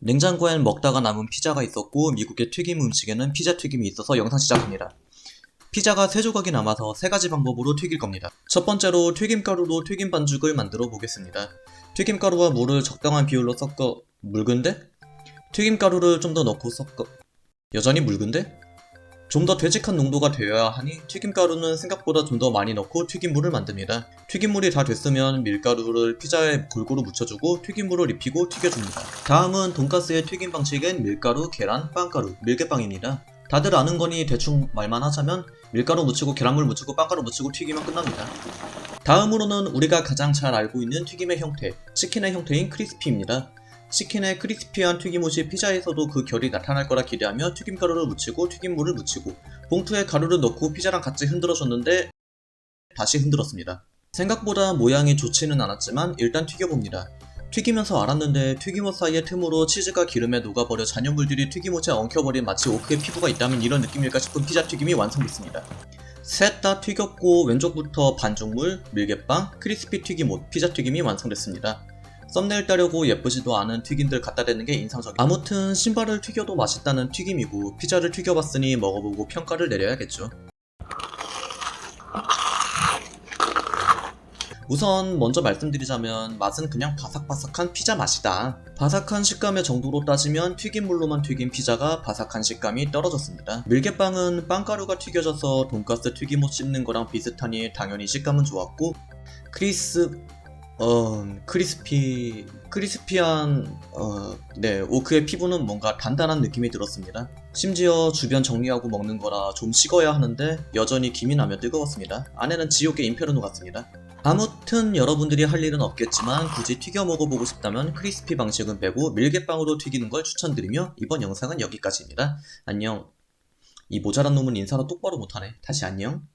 냉장고엔 먹다가 남은 피자가 있었고 미국의 튀김 음식에는 피자 튀김이 있어서 영상 시작합니다. 피자가 세 조각이 남아서 세 가지 방법으로 튀길 겁니다. 첫 번째로 튀김가루로 튀김 반죽을 만들어 보겠습니다. 튀김가루와 물을 적당한 비율로 섞어 묽은데? 튀김가루를 좀 더 넣고 섞어 여전히 묽은데? 좀 더 되직한 농도가 되어야 하니 튀김가루는 생각보다 좀 더 많이 넣고 튀김물을 만듭니다. 튀김물이 다 됐으면 밀가루를 피자에 골고루 묻혀주고 튀김물을 입히고 튀겨줍니다. 다음은 돈가스의 튀김 방식은 밀가루, 계란, 빵가루, 밀개빵입니다. 다들 아는 거니 대충 말만 하자면 밀가루 묻히고 계란물 묻히고 빵가루 묻히고 튀기면 끝납니다. 다음으로는 우리가 가장 잘 알고 있는 튀김의 형태, 치킨의 형태인 크리스피입니다. 치킨의 크리스피한 튀김옷이 피자에서도 그 결이 나타날 거라 기대하며 튀김가루를 묻히고 튀김물을 묻히고 봉투에 가루를 넣고 피자랑 같이 흔들어줬는데 다시 흔들었습니다. 생각보다 모양이 좋지는 않았지만 일단 튀겨봅니다. 튀기면서 알았는데 튀김옷 사이의 틈으로 치즈가 기름에 녹아버려 잔여물들이 튀김옷에 엉켜버린 마치 오크의 피부가 있다면 이런 느낌일까 싶은 피자 튀김이 완성됐습니다. 셋 다 튀겼고 왼쪽부터 반죽물, 밀개빵, 크리스피 튀김옷, 피자 튀김이 완성됐습니다. 썸네일 따려고 예쁘지도 않은 튀김들 갖다 대는 게 인상적이에요. 아무튼 신발을 튀겨도 맛있다는 튀김이고 피자를 튀겨봤으니 먹어보고 평가를 내려야겠죠. 우선 먼저 말씀드리자면 맛은 그냥 바삭바삭한 피자 맛이다. 바삭한 식감의 정도로 따지면 튀김물로만 튀긴 피자가 바삭한 식감이 떨어졌습니다. 밀개빵은 빵가루가 튀겨져서 돈가스 튀김옷 씹는 거랑 비슷하니 당연히 식감은 좋았고 크리스 어 크리스피 크리스피한 어 네 오크의 피부는 뭔가 단단한 느낌이 들었습니다. 심지어 주변 정리하고 먹는 거라 좀 식어야 하는데 여전히 김이 나며 뜨거웠습니다. 안에는 지옥의 인페르노 같습니다. 아무튼 여러분들이 할 일은 없겠지만 굳이 튀겨 먹어보고 싶다면 크리스피 방식은 빼고 밀개빵으로 튀기는 걸 추천드리며 이번 영상은 여기까지입니다. 안녕. 이 모자란 놈은 인사도 똑바로 못하네. 다시 안녕.